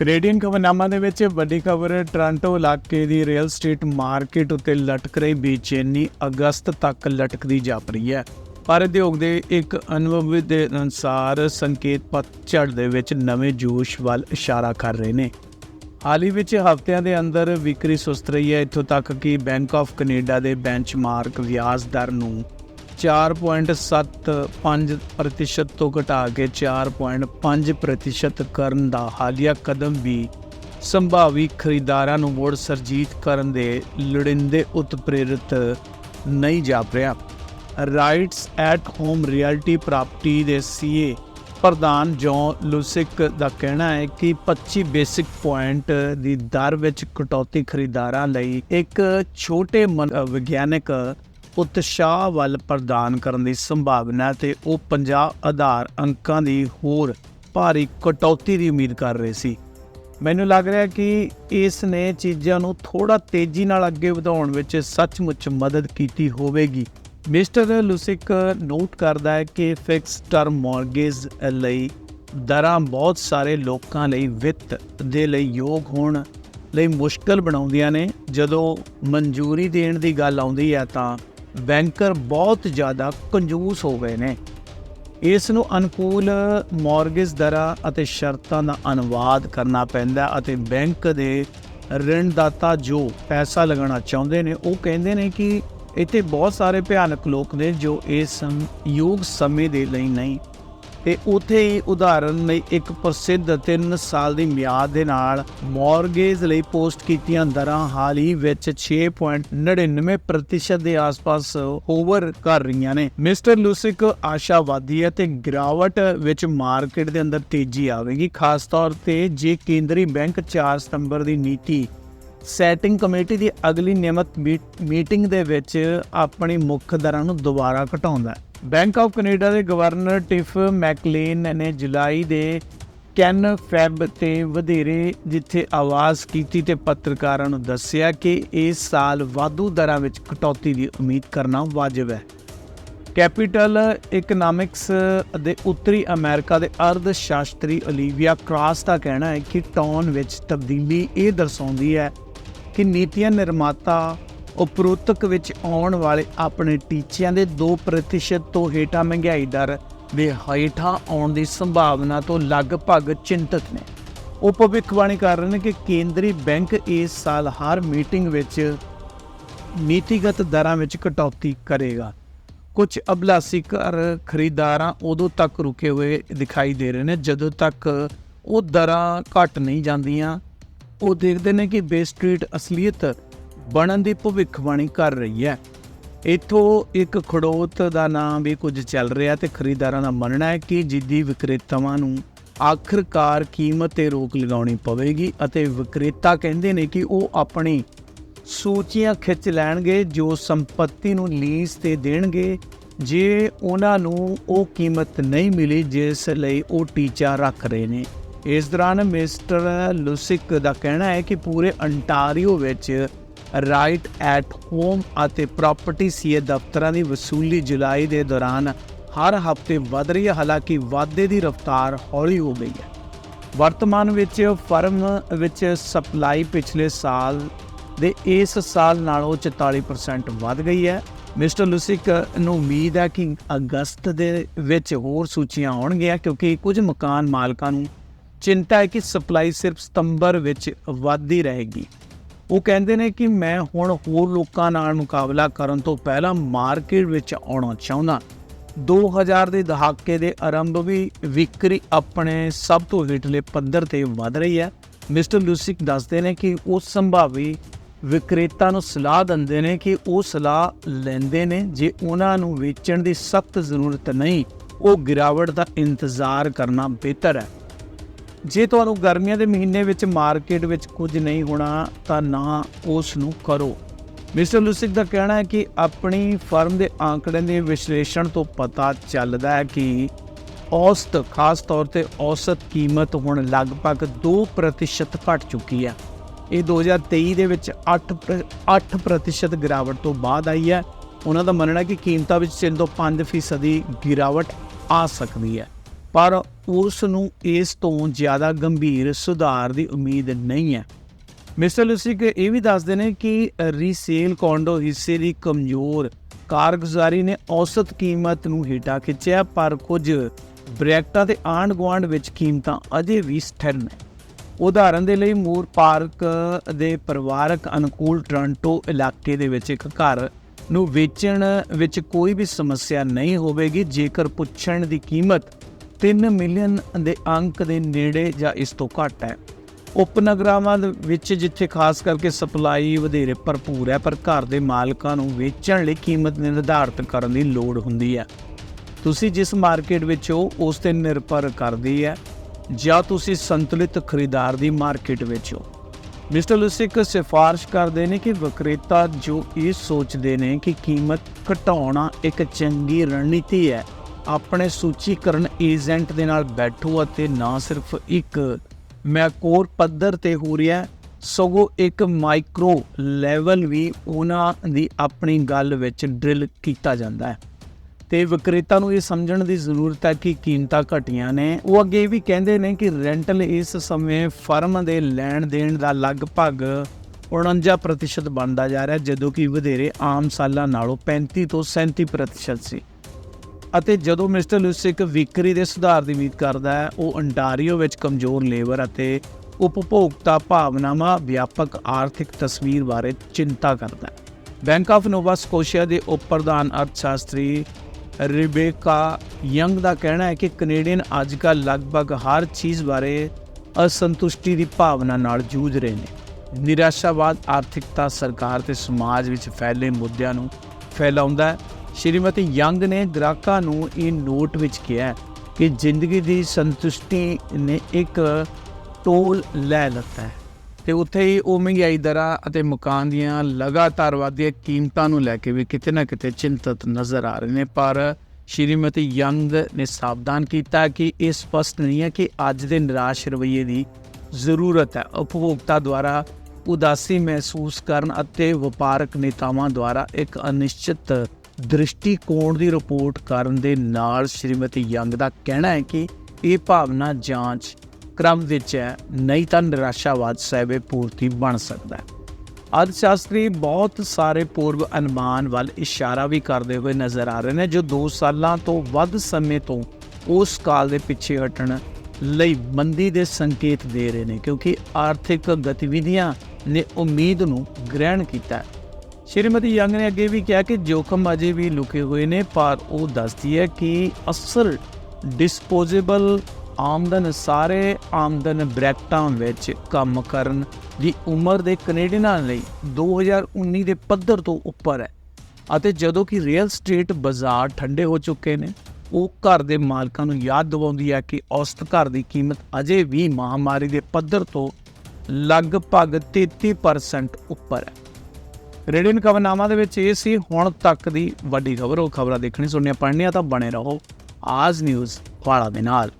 Canadian ਖਬਰਨਾਮਾ ਦੇ ਵਿੱਚ ਵੱਡੀ ਖਬਰ, ਟੋਰਾਂਟੋ ਇਲਾਕੇ ਦੀ ਰੀਅਲ ਸਟੇਟ ਮਾਰਕੀਟ ਉੱਤੇ ਲਟਕ ਰਹੀ ਬੇਚੈਨੀ ਅਗਸਤ ਤੱਕ ਲਟਕਦੀ ਜਾਪ ਰਹੀ ਹੈ। ਪਰ ਉਦਯੋਗ ਦੇ ਇੱਕ ਅਨੁਭਵ ਦੇ ਅਨੁਸਾਰ ਸੰਕੇਤ ਪਤਝੜ ਦੇ ਵਿੱਚ ਨਵੇਂ ਜੋਸ਼ ਵੱਲ ਇਸ਼ਾਰਾ ਕਰ ਰਹੇ ਨੇ। ਹਾਲ ਹੀ ਵਿੱਚ ਹਫ਼ਤਿਆਂ ਦੇ ਅੰਦਰ ਵਿਕਰੀ ਸੁਸਤ ਰਹੀ ਹੈ। ਇੱਥੋਂ ਤੱਕ ਕਿ ਬੈਂਕ ਆਫ ਕੈਨੇਡਾ ਦੇ ਬੈਂਚਮਾਰਕ ਵਿਆਜ ਦਰ ਨੂੰ 4.75% ਪ੍ਰਤੀਸ਼ਤ ਤੋਂ ਘਟਾ ਕੇ 4.5% ਪ੍ਰਤੀਸ਼ਤ ਕਰਨ ਦਾ ਹਾਲੀਆ ਕਦਮ ਵੀ ਸੰਭਾਵੀ ਖਰੀਦਦਾਰਾਂ ਨੂੰ ਮੁੜ ਸਰਜੀਤ ਕਰਨ ਦੇ ਲੋੜੀਂਦੇ ਉਤਪ੍ਰੇਰਿਤ ਨਹੀਂ ਜਾਪ ਰਿਹਾ। Rights at Home Realty property ਦੇ ਸੀਏ ਪ੍ਰਧਾਨ ਜੌਨ ਲੂਸਿਕ ਦਾ ਕਹਿਣਾ ਹੈ ਕਿ 25 ਬੇਸਿਕ ਪੁਆਇੰਟ ਦੀ ਦਰ ਵਿੱਚ ਕਟੌਤੀ ਖਰੀਦਦਾਰਾਂ ਲਈ ਇੱਕ ਛੋਟੇ ਮਨ- ਵਿਗਿਆਨਕ ਉਤਸ਼ਾਹ ਵੱਲ ਪ੍ਰਦਾਨ ਕਰਨ ਦੀ ਸੰਭਾਵਨਾ ਹੈ ਤੇ ਉਹ 50 ਆਧਾਰ ਅੰਕਾਂ ਦੀ ਹੋਰ ਭਾਰੀ ਕਟੌਤੀ ਦੀ ਉਮੀਦ ਕਰ ਰਹੇ ਸੀ। ਮੈਨੂੰ ਲੱਗ ਰਿਹਾ ਕਿ ਇਸ ਨੇ ਚੀਜ਼ਾਂ ਨੂੰ ਥੋੜਾ ਤੇਜ਼ੀ ਨਾਲ ਅੱਗੇ ਵਧਾਉਣ ਵਿੱਚ ਸੱਚਮੁੱਚ ਮਦਦ ਕੀਤੀ ਹੋਵੇਗੀ। ਮਿਸਟਰ ਲੂਸਿਕ ਨੋਟ ਕਰਦਾ ਹੈ ਕਿ ਫਿਕਸ ਟਰਮ ਮਾਰਗੇਜ ਲਈ ਦਰਾਂ ਬਹੁਤ ਸਾਰੇ ਲੋਕਾਂ ਲਈ ਵਿੱਤ ਦੇ ਲਈ ਯੋਗ ਹੋਣ ਲਈ ਮੁਸ਼ਕਲ ਬਣਾਉਂਦੀਆਂ ਨੇ। ਜਦੋਂ ਮਨਜ਼ੂਰੀ ਦੇਣ ਦੀ ਗੱਲ ਆਉਂਦੀ ਹੈ ਤਾਂ ਬੈਂਕਰ ਬਹੁਤ ਜ਼ਿਆਦਾ ਕੰਜੂਸ ਹੋ ਗਏ ਨੇ। ਇਸ ਨੂੰ ਅਨੁਕੂਲ ਮਾਰਗੇਜ ਦਰਾਂ ਅਤੇ ਸ਼ਰਤਾਂ ਦਾ ਅਨੁਵਾਦ ਕਰਨਾ ਪੈਂਦਾ ਅਤੇ ਬੈਂਕ ਦੇ ਰਿਣਦਾਤਾ ਜੋ ਪੈਸਾ ਲਗਾਉਣਾ ਚਾਹੁੰਦੇ ਨੇ, ਉਹ ਕਹਿੰਦੇ ਨੇ ਕਿ ਇੱਥੇ ਬਹੁਤ ਸਾਰੇ ਭਿਆਨਕ ਲੋਕ ਨੇ ਜੋ ਇਸ ਯੋਗ ਸਮੇਂ ਦੇ ਲਈ ਨਹੀਂ ਤੇ ਉਥੇ ਹੀ ਉਦਾਹਰਨ ਲਈ ਇੱਕ ਪ੍ਰਸਿੱਧ 3 ਸਾਲ ਦੀ ਮਿਆਦ ਦੇ ਨਾਲ ਮਾਰਗੇਜ ਲਈ ਪੋਸਟ ਕੀਤੀਆਂ ਦਰਾਂ ਹਾਲ ਹੀ ਵਿੱਚ 6.99% ਦੇ ਆਸ-ਪਾਸ ਓਵਰ ਕਰ ਰਹੀਆਂ ਨੇ। ਮਿਸਟਰ ਲੂਸਿਕ ਆਸ਼ਾਵਾਦੀ ਹੈ ਤੇ ਗਿਰਾਵਟ ਵਿੱਚ ਮਾਰਕੀਟ ਦੇ ਅੰਦਰ ਤੇਜ਼ੀ ਆਵੇਗੀ, ਖਾਸ ਤੌਰ ਤੇ ਜੇ ਕੇਂਦਰੀ ਬੈਂਕ 4 ਸਤੰਬਰ ਦੀ ਨੀਤੀ ਸੈਟਿੰਗ ਕਮੇਟੀ ਦੀ ਅਗਲੀ ਨਿਯਮਤ ਮੀਟ- ਮੀਟਿੰਗ ਦੇ ਵਿੱਚ ਆਪਣੀ ਮੁੱਖ ਦਰਾਂ ਨੂੰ ਦੁਬਾਰਾ ਘਟਾਉਂਦਾ ਹੈ। ਬੈਂਕ ਆਫ ਕੈਨੇਡਾ ਦੇ ਗਵਰਨਰ ਟਿਫ ਮੈਕਲੇਨ ਨੇ ਜੁਲਾਈ ਦੇ ਕੈਨ ਫੈਬ ਤੇ ਵਧੇਰੇ ਜਿੱਥੇ ਆਵਾਜ਼ ਕੀਤੀ ਤੇ ਪੱਤਰਕਾਰਾਂ ਨੂੰ ਦੱਸਿਆ ਕਿ ਇਸ ਸਾਲ ਵਾਧੂ ਦਰਾਂ ਵਿੱਚ ਕਟੌਤੀ ਦੀ ਉਮੀਦ ਕਰਨਾ ਵਾਜਬ ਹੈ। ਕੈਪੀਟਲ ਇਕਨੋਮਿਕਸ ਦੇ ਉੱਤਰੀ ਅਮਰੀਕਾ ਦੇ ਅਰਧ ਸ਼ਾਸਤਰੀ ਓਲੀਵੀਆ ਕ੍ਰਾਸ ਦਾ ਕਹਿਣਾ ਹੈ ਕਿ ਟੌਨ ਵਿੱਚ ਤਬਦੀਲੀ ਇਹ ਦਰਸਾਉਂਦੀ ਹੈ ਕਿ ਨੀਤੀਆਂ ਨਿਰਮਾਤਾ ਉਪਰੋਤਕ ਵਿੱਚ ਆਉਣ ਵਾਲੇ ਆਪਣੇ ਟੀਚਿਆਂ ਦੇ 2% ਤੋਂ ਹੇਠਾਂ ਮਹਿੰਗਾਈ ਦਰ ਦੇ ਹੇਠਾਂ ਆਉਣ ਦੀ ਸੰਭਾਵਨਾ ਤੋਂ ਲਗਭਗ ਚਿੰਤਤ ਨੇ। ਉਹ ਭਵਿੱਖਬਾਣੀ ਕਰ ਰਹੇ ਨੇ ਕਿ ਕੇਂਦਰੀ ਬੈਂਕ ਇਸ ਸਾਲ ਹਰ ਮੀਟਿੰਗ ਵਿੱਚ ਨੀਤੀਗਤ ਦਰਾਂ ਵਿੱਚ ਕਟੌਤੀ ਕਰੇਗਾ। ਕੁਝ ਅਭਿਲਾਸ਼ੀ ਘਰ ਖਰੀਦਦਾਰਾਂ ਉਦੋਂ ਤੱਕ ਰੁਕੇ ਹੋਏ ਦਿਖਾਈ ਦੇ ਰਹੇ ਨੇ ਜਦੋਂ ਤੱਕ ਉਹ ਦਰਾਂ ਘਟ ਨਹੀਂ ਜਾਂਦੀਆਂ। ਉਹ ਦੇਖਦੇ ਨੇ ਕਿ ਬੇ ਸਟਰੀਟ ਅਸਲੀਅਤ ਬਣਨ ਦੀ ਭਵਿੱਖਬਾਣੀ ਕਰ ਰਹੀ ਹੈ। ਇਥੋਂ ਇੱਕ ਖੜੋਤ ਦਾ ਨਾਮ ਵੀ ਕੁਝ ਚੱਲ ਰਿਹਾ ਤੇ ਖਰੀਦਦਾਰਾਂ ਦਾ ਮੰਨਣਾ ਹੈ ਕਿ ਜਿੱਦੀ ਵਿਕਰੇਤਾਵਾਂ ਨੂੰ ਆਖਰਕਾਰ ਕੀਮਤ ਤੇ ਰੋਕ ਲਗਾਉਣੀ ਪਵੇਗੀ ਅਤੇ ਵਿਕਰੇਤਾ ਕਹਿੰਦੇ ਨੇ ਕਿ ਉਹ ਆਪਣੀ ਸੂਚੀਆਂ ਖਿੱਚ ਲੈਣਗੇ, ਜੋ ਸੰਪਤੀ ਨੂੰ ਲੀਜ਼ ਤੇ ਦੇਣਗੇ। ਜੇ ਉਹਨਾਂ ਨੂੰ ਉਹ ਕੀਮਤ ਨਹੀਂ ਮਿਲੀ, ਜਿਸ ਲਈ ਉਹ ਟੀਚਾ ਰੱਖ ਰਹੇ ਨੇ। ਇਸ ਦੌਰਾਨ ਮਿਸਟਰ ਲੁਸਿਕ ਦਾ ਕਹਿਣਾ ਹੈ ਕਿ ਪੂਰੇ ਅੰਟਾਰੀਓ ਵਿੱਚ ਰਾਈਟ ਐਟ ਹੋਮ ਅਤੇ ਪ੍ਰਾਪਰਟੀ ਸੀਏ ਦਫ਼ਤਰਾਂ ਦੀ ਵਸੂਲੀ ਜੁਲਾਈ ਦੇ ਦੌਰਾਨ ਹਰ ਹਫ਼ਤੇ ਵਧ ਰਹੀ ਹੈ। ਹਾਲਾਂਕਿ ਵਾਧੇ ਦੀ ਰਫ਼ਤਾਰ ਹੌਲੀ ਹੋ ਗਈ ਹੈ। ਵਰਤਮਾਨ ਵਿੱਚ ਫਰਮ ਵਿੱਚ ਸਪਲਾਈ ਪਿਛਲੇ ਸਾਲ ਦੇ ਇਸ ਸਾਲ ਨਾਲੋਂ 44% ਵੱਧ ਗਈ ਹੈ। ਮਿਸਟਰ ਲੁਸਿਕ ਨੂੰ ਉਮੀਦ ਹੈ ਕਿ ਅਗਸਤ ਦੇ ਵਿੱਚ ਹੋਰ ਸੂਚੀਆਂ ਆਉਣਗੀਆਂ ਕਿਉਂਕਿ ਕੁਝ ਮਕਾਨ ਮਾਲਕਾਂ ਨੂੰ ਚਿੰਤਾ ਹੈ ਕਿ ਸਪਲਾਈ ਸਿਰਫ ਸਤੰਬਰ ਵਿੱਚ ਵੱਧਦੀ ਰਹੇਗੀ। ਉਹ ਕਹਿੰਦੇ ਨੇ ਕਿ ਮੈਂ ਹੁਣ ਹੋਰ ਲੋਕਾਂ ਨਾਲ ਮੁਕਾਬਲਾ ਕਰਨ ਤੋਂ ਪਹਿਲਾਂ ਮਾਰਕੀਟ ਵਿੱਚ ਆਉਣਾ ਚਾਹੁੰਦਾ। 2000 ਦੇ ਦਹਾਕੇ ਦੇ ਆਰੰਭ ਵੀ ਵਿਕਰੀ ਆਪਣੇ ਸਭ ਤੋਂ ਹੇਠਲੇ ਪੱਧਰ ਤੇ ਵਧ ਰਹੀ ਹੈ। ਮਿਸਟਰ ਲੂਸਿਕ ਦੱਸਦੇ ਨੇ ਕਿ ਉਹ ਸੰਭਾਵੀ ਵਿਕਰੇਤਾ ਨੂੰ ਸਲਾਹ ਦਿੰਦੇ ਨੇ ਕਿ ਉਹ ਸਲਾਹ ਲੈਂਦੇ ਨੇ ਜੇ ਉਹਨਾਂ ਨੂੰ ਵੇਚਣ ਦੀ ਸਖਤ ਜ਼ਰੂਰਤ ਨਹੀਂ, ਉਹ ਗਿਰਾਵਟ ਦਾ ਇੰਤਜ਼ਾਰ ਕਰਨਾ ਬਿਹਤਰ ਹੈ। ਜੇ ਤੁਹਾਨੂੰ ਗਰਮੀਆਂ ਦੇ ਮਹੀਨੇ ਵਿੱਚ ਮਾਰਕੀਟ ਵਿੱਚ ਕੁਝ ਨਹੀਂ ਹੋਣਾ, ਤਾਂ ਨਾ ਉਸ ਨੂੰ ਕਰੋ। ਮਿਸਟਰ ਲੂਸਿਕ ਦਾ ਕਹਿਣਾ ਹੈ ਕਿ ਆਪਣੀ ਫਰਮ ਦੇ ਆંકੜੇ ਦੇ ਵਿਸ਼ਲੇਸ਼ਣ ਤੋਂ ਪਤਾ ਚੱਲਦਾ ਹੈ ਕਿ ਔਸਤ, ਖਾਸ ਤੌਰ ਤੇ ਔਸਤ ਕੀਮਤ ਹੁਣ ਲਗਭਗ 2% ਘਟ ਚੁੱਕੀ ਹੈ। ਇਹ 2023 ਦੇ ਵਿੱਚ 8 8% ਗਿਰਾਵਟ ਤੋਂ ਬਾਅਦ ਆਈ ਹੈ। ਉਹਨਾਂ ਦਾ ਮੰਨਣਾ ਹੈ ਕਿ ਕੀਮਤਾਂ ਵਿੱਚ 3 ਤੋਂ 5% ਦੀ ਗਿਰਾਵਟ ਆ ਸਕਦੀ ਹੈ। ਪਰ ਉਸ ਨੂੰ ਇਸ ਤੋਂ ਜ਼ਿਆਦਾ ਗੰਭੀਰ ਸੁਧਾਰ ਦੀ ਉਮੀਦ ਨਹੀਂ ਹੈ। ਮਿਸਟਰ ਲੁਸਿਕ ਇਹ ਵੀ ਦੱਸਦੇ ਨੇ ਕਿ ਰੀਸੇਲ ਕੌਂਡੋ ਹਿੱਸੇ ਦੀ ਕਮਜ਼ੋਰ ਕਾਰਗੁਜ਼ਾਰੀ ਨੇ ਔਸਤ ਕੀਮਤ ਨੂੰ ਹੇਠਾਂ ਖਿੱਚਿਆ, ਪਰ ਕੁਝ ਬ੍ਰੈਕਟਾਂ ਤੇ ਆਂਢ ਗੁਆਂਢ ਵਿੱਚ ਕੀਮਤਾਂ ਅਜੇ ਵੀ ਸਥਿਰ ਨੇ। ਉਦਾਹਰਨ ਦੇ ਲਈ ਮੂਰ ਪਾਰਕ ਦੇ ਪਰਿਵਾਰਕ ਅਨੁਕੂਲ ਟੋਰਾਂਟੋ ਇਲਾਕੇ ਦੇ ਵਿੱਚ ਇੱਕ ਘਰ ਨੂੰ ਵੇਚਣ ਵਿੱਚ ਕੋਈ ਵੀ ਸਮੱਸਿਆ ਨਹੀਂ ਹੋਵੇਗੀ। ਜੇਕਰ ਪੁੱਛਣ ਦੀ ਕੀਮਤ 3 ਮਿਲੀਅਨ ਦੇ ਅੰਕ ਦੇ ਨੇੜੇ ਜਾਂ ਇਸ ਤੋਂ ਘੱਟ ਹੈ। ਉਪਨਗਰਾਵਾਂ ਦੇ ਵਿੱਚ ਜਿੱਥੇ ਖਾਸ ਕਰਕੇ ਸਪਲਾਈ ਵਧੇਰੇ ਭਰਪੂਰ ਹੈ, ਪਰ ਘਰ ਦੇ ਮਾਲਕਾਂ ਨੂੰ ਵੇਚਣ ਲਈ ਕੀਮਤ ਨਿਰਧਾਰਤ ਕਰਨ ਦੀ ਲੋੜ ਹੁੰਦੀ ਹੈ। ਤੁਸੀਂ ਜਿਸ ਮਾਰਕੀਟ ਵਿੱਚ ਹੋ, ਉਸ ਤੇ ਨਿਰਭਰ ਕਰਦੀ ਹੈ, ਜਾਂ ਤੁਸੀਂ ਸੰਤੁਲਿਤ ਖਰੀਦਾਰ ਦੀ ਮਾਰਕੀਟ ਵਿੱਚ ਹੋ। ਮਿਸਟਰ ਲੁਸਿਕ ਸਿਫਾਰਿਸ਼ ਕਰਦੇ ਨੇ ਕਿ ਵਿਕਰੇਤਾ ਜੋ ਇਹ ਸੋਚਦੇ ਨੇ ਕਿ ਕੀਮਤ ਘਟਾਉਣਾ ਇੱਕ ਚੰਗੀ ਰਣਨੀਤੀ ਹੈ ਆਪਣੇ ਸੂਚੀਕਰਨ ਏਜੰਟ ਦੇ ਨਾਲ ਬੈਠੋ ਅਤੇ ਨਾ ਸਿਰਫ ਇੱਕ ਮੈਕੋਰ ਪੱਧਰ ਤੇ ਹੋ ਰਿਹਾ, ਸਗੋਂ ਇੱਕ ਮਾਈਕਰੋ ਲੈਵਲ ਵੀ ਉਹਨਾਂ ਦੀ ਆਪਣੀ ਗੱਲ ਵਿੱਚ ਡਰਿਲ ਕੀਤਾ ਜਾਂਦਾ ਹੈ। ਤੇ ਵਿਕਰੇਤਾ ਨੂੰ ਇਹ ਸਮਝਣ ਦੀ ਜ਼ਰੂਰਤ ਹੈ ਕਿ ਕੀਮਤਾਂ ਘਟੀਆਂ ਨੇ। ਉਹ ਅੱਗੇ ਇਹ ਵੀ ਕਹਿੰਦੇ ਨੇ ਕਿ ਰੈਂਟਲ ਇਸ ਸਮੇਂ ਫਰਮ ਦੇ ਲੈਣ ਦੇਣ ਦਾ ਲਗਭਗ 49% ਬਣਦਾ ਜਾ ਰਿਹਾ, ਜਦੋਂ ਕਿ ਵਧੇਰੇ ਆਮ ਸਾਲਾਂ ਨਾਲੋਂ 35 ਤੋਂ 37% ਸੀ। ਅਤੇ ਜਦੋਂ ਮਿਸਟਰ ਲੁਸਿਕ ਵਿਕਰੀ ਦੇ ਸੁਧਾਰ ਦੀ ਉਮੀਦ ਕਰਦਾ ਹੈ, ਉਹ ਅੰਟਾਰੀਓ ਵਿੱਚ ਕਮਜ਼ੋਰ ਲੇਬਰ ਅਤੇ ਉਪਭੋਗਤਾ ਭਾਵਨਾਵਾਂ ਵਿਆਪਕ ਆਰਥਿਕ ਤਸਵੀਰ ਬਾਰੇ ਚਿੰਤਾ ਕਰਦਾ ਹੈ। ਬੈਂਕ ਆਫ ਨੋਵਾ ਸਕੋਸ਼ੀਆ ਦੇ ਉਪ ਪ੍ਰਧਾਨ ਅਰਥਸ਼ਾਸਤਰੀ ਰਿਬੇਕਾ ਯੰਗ ਦਾ ਕਹਿਣਾ ਹੈ ਕਿ ਕੈਨੇਡੀਅਨ ਅੱਜਕੱਲ ਲਗਭਗ ਹਰ ਚੀਜ਼ ਬਾਰੇ ਅਸੰਤੁਸ਼ਟੀ ਦੀ ਭਾਵਨਾ ਨਾਲ ਜੂਝ ਰਹੇ ਨੇ। ਨਿਰਾਸ਼ਾਵਾਦ ਆਰਥਿਕਤਾ ਸਰਕਾਰ ਤੇ ਸਮਾਜ ਵਿੱਚ ਫੈਲੇ ਮੁੱਦਿਆਂ ਨੂੰ ਫੈਲਾਉਂਦਾ ਹੈ। ਸ਼੍ਰੀਮਤੀ ਯੰਗ ਨੇ ਗ੍ਰਾਹਕਾਂ ਨੂੰ ਇਹ ਨੋਟ ਵਿੱਚ ਕਿਹਾ ਕਿ ਜ਼ਿੰਦਗੀ ਦੀ ਸੰਤੁਸ਼ਟੀ ਨੇ ਇੱਕ ਟੋਲ ਲੈ ਲਿੱਤਾ ਹੈ। ਤੇ ਉੱਥੇ ਹੀ ਉਹ ਮਹਿੰਗਾਈ ਦਰਾਂ ਅਤੇ ਮਕਾਨ ਦੀਆਂ ਲਗਾਤਾਰ ਵਧਦੀਆਂ ਕੀਮਤਾਂ ਨੂੰ ਲੈ ਕੇ ਵੀ ਕਿਤੇ ਨਾ ਕਿਤੇ ਚਿੰਤਤ ਨਜ਼ਰ ਆ ਰਹੇ ਨੇ। ਪਰ ਸ਼੍ਰੀਮਤੀ ਯੰਗ ਨੇ ਸਾਵਧਾਨ ਕੀਤਾ ਕਿ ਇਹ ਸਪਸ਼ਟ ਨਹੀਂ ਹੈ ਕਿ ਅੱਜ ਦੇ ਨਿਰਾਸ਼ ਰਵੱਈਏ ਦੀ ਜ਼ਰੂਰਤ ਹੈ। ਉਪਭੋਗਤਾ ਦੁਆਰਾ ਉਦਾਸੀ ਮਹਿਸੂਸ ਕਰਨ ਅਤੇ ਵਪਾਰਕ ਨੇਤਾਵਾਂ ਦੁਆਰਾ ਇੱਕ ਅਨਿਸ਼ਚਿਤ ਦ੍ਰਿਸ਼ਟੀਕੋਣ ਦੀ ਰਿਪੋਰਟ ਕਰਨ ਦੇ ਨਾਲ ਸ਼੍ਰੀਮਤੀ ਯੰਗ ਦਾ ਕਹਿਣਾ ਹੈ ਕਿ ਇਹ ਭਾਵਨਾ ਜਾਂਚ ਕ੍ਰਮ ਵਿੱਚ ਹੈ, ਨਹੀਂ ਤਾਂ ਨਿਰਾਸ਼ਾਵਾਦ ਸਹਿਬੇ ਪੂਰਤੀ ਬਣ ਸਕਦਾ ਹੈ। ਅਰਥ ਬਹੁਤ ਸਾਰੇ ਪੂਰਵ ਅਨੁਮਾਨ ਵੱਲ ਇਸ਼ਾਰਾ ਵੀ ਕਰਦੇ ਹੋਏ ਨਜ਼ਰ ਆ ਰਹੇ ਨੇ, ਜੋ 2 ਸਾਲਾਂ ਤੋਂ ਵੱਧ ਸਮੇਂ ਤੋਂ ਉਸ ਕਾਲ ਦੇ ਪਿੱਛੇ ਹਟਣ ਲਈ ਮੰਦੀ ਦੇ ਸੰਕੇਤ ਦੇ ਰਹੇ ਨੇ, ਕਿਉਂਕਿ ਆਰਥਿਕ ਗਤੀਵਿਧੀਆਂ ਨੇ ਉਮੀਦ ਨੂੰ ਗ੍ਰਹਿਣ ਕੀਤਾ ਸ਼੍ਰੀਮਤੀ ਯੰਗ ਨੇ ਅੱਗੇ ਵੀ ਕਿਹਾ ਕਿ ਜੋਖਮ ਅਜੇ ਵੀ ਲੁਕੇ ਹੋਏ ਨੇ, ਪਰ ਉਹ ਦੱਸਦੀ ਹੈ ਕਿ ਅਸਲ ਡਿਸਪੋਜ਼ੇਬਲ ਆਮਦਨ ਸਾਰੇ ਆਮਦਨ ਬ੍ਰੈਕਟਾਂ ਵਿੱਚ ਕੰਮ ਕਰਨ ਦੀ ਉਮਰ ਦੇ ਕੈਨੇਡੀਅਨਾਂ ਲਈ 2019 ਦੇ ਪੱਧਰ ਤੋਂ ਉੱਪਰ ਹੈ। ਅਤੇ ਜਦੋਂ ਕਿ ਰੀਅਲ ਸਟੇਟ ਬਾਜ਼ਾਰ ਠੰਡੇ ਹੋ ਚੁੱਕੇ ਨੇ, ਉਹ ਘਰ ਦੇ ਮਾਲਕਾਂ ਨੂੰ ਯਾਦ ਦਿਵਾਉਂਦੀ ਹੈ ਕਿ ਔਸਤ ਘਰ ਦੀ ਕੀਮਤ ਅਜੇ ਵੀ ਮਹਾਮਾਰੀ ਦੇ ਪੱਧਰ ਤੋਂ ਲਗਭਗ 33% ਉੱਪਰ ਹੈ। ਰੇਡੀਓ ਖਬਰਨਾਮਾ ਦੇ ਵਿੱਚ ਇਹ ਸੀ, ਹੁਣ ਤੱਕ ਦੀ ਵੱਡੀ ਖਬਰ, ਉਹ ਖਬਰਾਂ ਦੇਖਣੀ ਸੁਣਨੀਆਂ ਪੜ੍ਹਨੀਆਂ ਤਾਂ ਬਣੇ ਰਹੋ ਆਜ ਨਿਊਜ਼ ਵਾਲਾ ਦੇ ਨਾਲ।